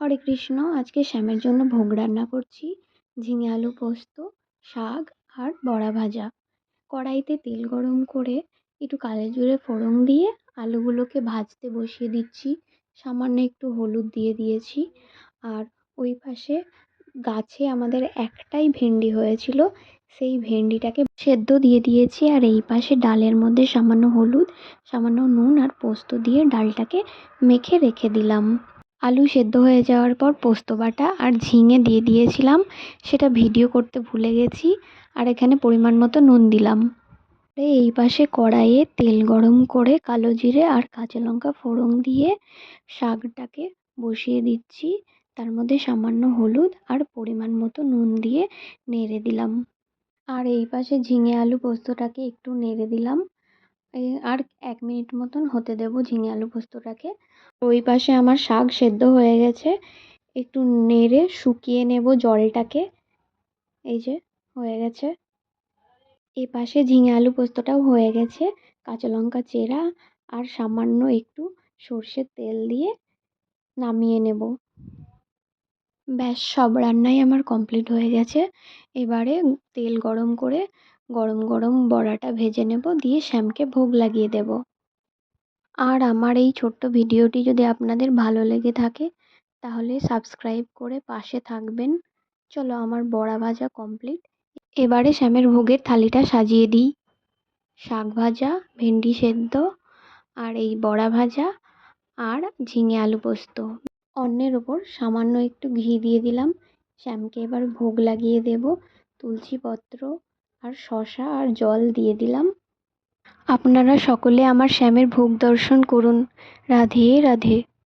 হরে কৃষ্ণ। আজকে শ্যামের জন্য ভোগ রান্না করছি। ঝিঙে আলু পোস্ত, শাক আর বড়া ভাজা। কড়াইতে তেল গরম করে একটু কালো জিরে ফোড়ন দিয়ে আলুগুলোকে ভাজতে বসিয়ে দিচ্ছি। সামান্য একটু হলুদ দিয়ে দিয়েছি। আর ওই পাশে গাছে আমাদের একটাই ভেন্ডি হয়েছিল, সেই ভেন্ডিটাকে সেদ্ধ দিয়ে দিয়েছি। আর এই পাশে ডালের মধ্যে সামান্য হলুদ, সামান্য নুন আর পোস্ত দিয়ে ডালটাকে মেখে রেখে দিলাম। আলু সেদ্ধ হয়ে যাওয়ার পর পোস্ত বাটা আর ঝিঙে দিয়ে দিয়েছিলাম। সেটা ভিডিও করতে ভুলে গেছি আর এখানে পরিমাণ মতো নুন দিলাম। এই পাশে কড়াইয়ে তেল গরম করে কালো জিরে আর কাঁচা লঙ্কা ফোড়ন দিয়ে শাকটাকে বসিয়ে দিচ্ছি। তার মধ্যে সামান্য হলুদ আর পরিমাণ মতো নুন দিয়ে নেড়ে দিলাম। আর এই পাশে ঝিঙে আলু পোস্তটাকে একটু নেড়ে দিলাম। আর এক মিনিট মতন হতে দেবো ঝিঙে আলু পোস্তটাকে। ওই পাশে আমার শাক সেদ্ধ হয়ে গেছে। একটু নেড়ে শুকিয়ে নেব জলটাকে। এই যে, হয়ে গেছে। এ পাশে ঝিঙে আলু পোস্তটাও হয়ে গেছে। কাঁচা লঙ্কা চেরা আর সামান্য একটু সর্ষের তেল দিয়ে নামিয়ে নেব। ব্যাস, সব রান্নাই আমার কমপ্লিট হয়ে গেছে। এবারে তেল গরম করে গরম গরম বড়াটা ভেজে নেব, দিয়ে শ্যামকে ভোগ লাগিয়ে দেব। আর আমার এই ছোট্ট ভিডিওটি যদি আপনাদের ভালো লেগে থাকে, তাহলে সাবস্ক্রাইব করে পাশে থাকবেন। চলো আমার বড়া ভাজা কমপ্লিট। এবারে শ্যামের ভোগের থালিটা সাজিয়ে দিই। শাক ভাজা, ভেন্ডি সেদ্ধ, আর এই বড়া ভাজা, আর ঝিঙে আলু পোস্ত। অন্যের ওপর সামান্য একটু ঘি দিয়ে দিলাম। শ্যামকে এবার ভোগ লাগিয়ে দেব। তুলসী পত্র আর শশা আর জল দিয়ে দিলাম। আপনারা সকলে আমার শ্যামের ভোগ দর্শন করুন। রাধে রাধে।